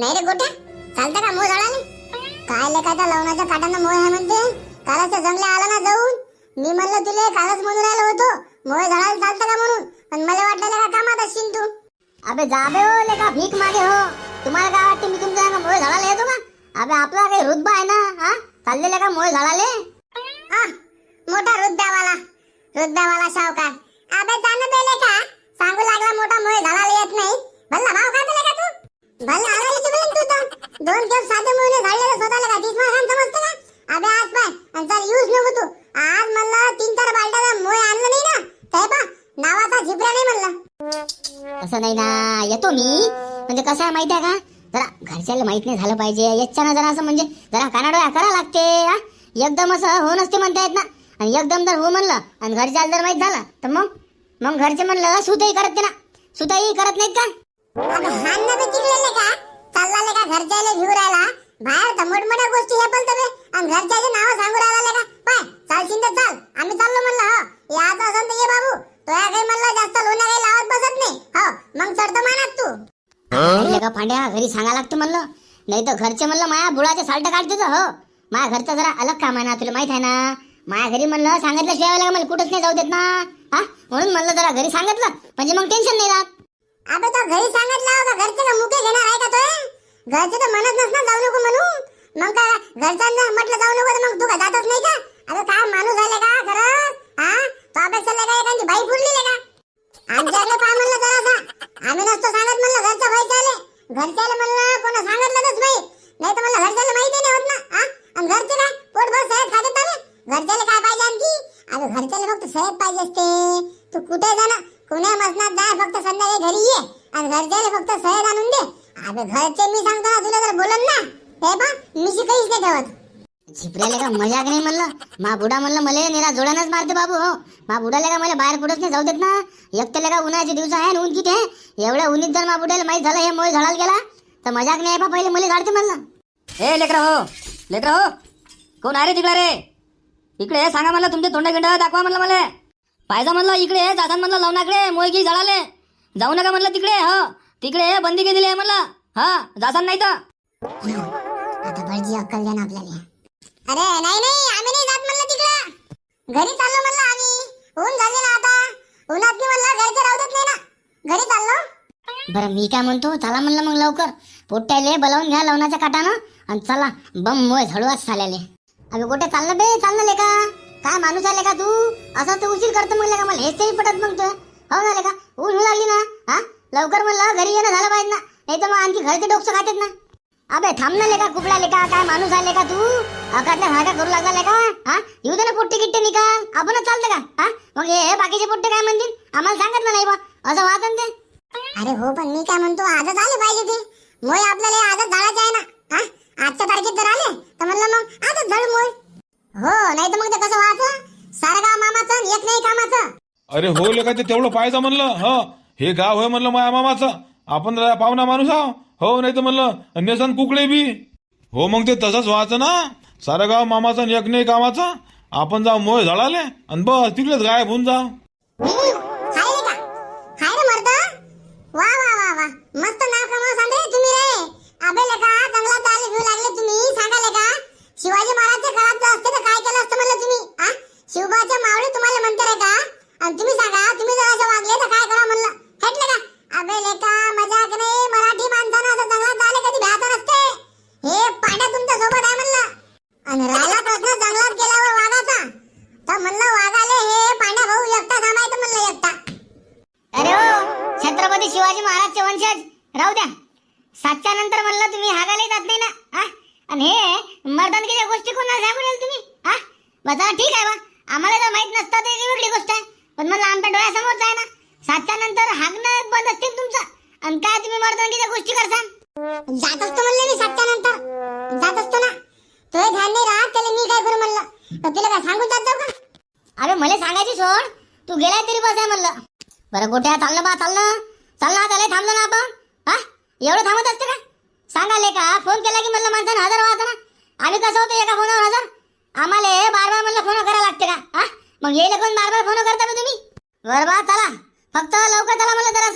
नाही रे गोट्या चालतं का मोह झाडाने काय लेखाचा त्या लवणाच्या काटानं मोह आहे म्हणते? कालच जंगला आला ना जाऊन. मी म्हणलं तुले कालच म्हणून राहिलो होतो. मोह झाडाला चालतं का म्हणून? पण मला वाटलं का कामात असशील तू. अबे जाबे हो लेका भीक मागे हो. तुम्हाला काय वाटते मी तुमच्या अंगा मोह झाडाला येतो का? अबे आपला काही रुतबा आहे ना हा? चाललेले का मोह झाडाले हा मोठा रुद्धावाला रुद्धावाला शावकार अबे जाणं बेले का सांगू लागला मोठा मोह झाडाला येत नाही भल्ला भाव खातो का तू भल्ला आला तू बोल तू तर दोन दिवस साधे मोहने झाडलेले स्वतःला का तीस खान समजतं का? अबे आज पाय आणि चल यूज नको तू. आज म्हणलं तीन चार बालट्याचा मोह आणलं नाही ना? ते पा नावाचा झिबऱ्या नाही म्हणलं. असं नाही ना येतो मी. म्हणजे कसं आहे माहिती आहे का? जरा घरच्याला माहीत नाही झालं पाहिजे. याच्यानं जरा असं म्हणजे जरा कानाडोळा करा लागते हा? एकदम असं हो नसते म्हणता येत ना. आणि एकदम जर हो म्हणलं आणि घरच्याला जर माहीत झालं तर मग? मग घरचे म्हणलं सुतही करत ना. सुतही करत नाहीत का? हान्न बी का चाललाले का घेऊ राहिला? बाहेर तर मोठमोठ्या गोष्टी हे पण तुम्ही. आणि घरच्याचे नाव सांगू राहिला का? पाय चालशील तर चाल. आम्ही चाललो म्हणलं हो. याचं असं तर ये बाबू. तो या काही म्हणलं जास्त लोण्या काही लावत बसत नाही. हो मग चढतो मानात तू. का फांड्या? घरी सांगा लागतं म्हणलं. नाही तर घरचे म्हणलं माया बुळाचे साल्ट काढते तर हो. माया घरचं जरा अलग काम आहे ना तुला माहीत आहे ना. माया घरी म्हणलं सांगितलं शिवाय मला? कुठंच नाही जाऊ देत ना. हा? म्हणून म्हणलं जरा घरी सांगितलं. म्हणजे मग टेन्शन नाही राहत. अबे तो घरी सांगितलं का घरचे का मुके घेणार आहे का तो? घरचे तर म्हणत नसणार जाऊ नको म्हणून मग का घरच्यांना म्हटलं जाऊ नको तर मग तू का जातच नाही का? अरे काय माणूस झाले का खरं हा? तो अपेक्षा काय एखादी बाई फुडली का? आमच्याकडे काय म्हणलं जरासा. आम्ही नसतो सांगत म्हणलं घरच्या भाई चाले घरच्याला म्हणलं कोणा सांगितलंच बाई नाही तर म्हणलं घरच्याला माहिती नाही होत ना. हा? आणि घरचे काय? पोटभर साहेब खाते चाले घरच्याला काय पाहिजे आणखी? अरे घरच्याला फक्त सहज पाहिजे असते. तू कुठे जाणार? कुण्या मसनात जा फक्त संध्याकाळी घरी ये. आणि घरच्याला फक्त सहज आणून दे. अबे घरचे मी सांगतो ना तुला जर बोलन ना. ते पण मी शिकाईच नाही ठेवत. झिपऱ्याला का मजाक नाही म्हणलं? मा बुडा म्हणलं मला निरा जोड्यानच मारते बाबू हो. मा बुडाला का मला बाहेर कुठंच नाही जाऊ देत ना? एकट्याला का उन्हाचे दिवस आहे ना ऊन किती आहे एवढ्या उन्हीत जर मा बुड्याला माहीत झालं हे मोय झाडाल गेला? तर मजाक नाही बा पहिले मला झाडते म्हणलं. हे लेकरा हो लेकरा हो. कोण आहे रे तिकडे रे? इकडे सांगा म्हणलं तुमचे तोंड गिंड दाखवा म्हणलं मला. पाहिजे म्हणलं इकडे ये, जासान म्हणलं लवणाकडे मोयगी झाडाले जाऊ नका म्हणलं तिकडे हो. तिकडे बंदी दिली आहे म्हणलं. हा जासान नाही तर. आता भटजी अक्कल द्या ना आपल्याला. अरे नाही नाही आम्ही नाही जात म्हणलं तिकडे. घरी चाललो म्हणलं आम्ही. ऊन झाले ना आता. उन्हात म्हणलं घरचे राहू देत नाही ना. घरी चाललो. बरं मी काय म्हणतो चला म्हणलं मग लवकर. पोट्याले बोलावून घ्या लवणाच्या काटानं. आणि चला बम मोय झडवाच चालले अगं कुठे चाललं बे? चाललं का काय माणूस आले का तू? असं तू उशीर करतो म्हणलं का मला? हेच नाही पटत मग तू हो ना का? ऊन होऊ लागली ना? हा? लवकर म्हणलं घरी येणं झालं पाहिजे ना. नाही तर मग आणखी घरचे डोकसं खातात ना. अबे थांब ना लेका कुपला लेका काय माणूस आले का तू? अकातल्या हाका करू लागला लेका हा? येऊ दे ना पोट्टे किट्टे निकाल आपणच चालतं का? हा? मग हे बाकीचे पोट्टे काय म्हणतील? आम्हाला सांगत नाही बा. असं वाचन ते. अरे हो पण मी काय म्हणतो आजच आले पाहिजे ते. मोय आपल्याला आजच झाडाचे आहे ना हा आजच्या तारखेत जर आले तर म्हणलं मग आजच झाड मोय हो नाही तर मग ते कसं व्हायचं सारं गाव मामाचं आणि एक नाही कामाचं अरे हो लेका ते तेवढं पाहायचं म्हणलं ह. हे गाव होय म्हणलं माया मामाचं. आपण जरा पाहुणा माणूस आहो. हो नाही तर म्हणलं नेसन कुकडे बी. हो मग ते तसंच व्हायचं ना. सारं गाव मामाचं आणि एक नाही कामाचं. आपण जाऊ मोय झाडाले आणि बस तिकडेच गायब होऊन जा तुम्ही सांगा तुम्ही जर असं वागले तर काय करा म्हणलं? हटलं का? अबे लेका मजाक नाही मराठी माणसानं असं जंगलात आले कधी भ्यात नसते. हे पाड्या तुमच्यासोबत आहे म्हणलं. आणि राहिला प्रश्न जंगलात गेल्यावर वाघाचा. तर म्हणलं वाघाले हे पांड्या भाऊ एकटा थांबायचं म्हणलं एकटा. अरे हो छत्रपती शिवाजी महाराजचे वंशज राहू द्या. सातच्या नंतर म्हणलं तुम्ही हागायला जात नाही ना? हा आणि हे मर्दनकीच्या गोष्टी कोणाला सांगू तुम्ही? हा बघा ठीक आहे बा. आम्हाला तर माहीत नसतं ते वेगळी गोष्ट आहे. पण म्हणलं आमच्या डोळ्यासमोरच आहे ना. सातच्या नंतर हागणं बंद असते तुमचं. आणि काय तुम्ही मर्दानकीच्या गोष्टी करसान? जात असतो म्हणलं मी सातच्या नंतर जात असतो ना. तो ध्यान नाही राहत त्याला मी काय करू म्हणलं? तर तुला काय सांगून जात जाऊ का? अरे मला सांगायची सोड. तू गेलाय तरी बस आहे म्हणलं. बरं गोट्या चाललं बा चाललं. चाललं आता लय थांबलो ना आपण. हा? एवढं थांबत असते का? सांगाले का? फोन केला की म्हणलं माणसानं हजर व्हायचं ना. आम्ही कसं होतं एका फोनवर हजर? आम्हाला बार बार म्हणलं फोन करायला लागते का? हा? मग येईल कोण बार बा चला. फक्त लवकर चला मला जरा.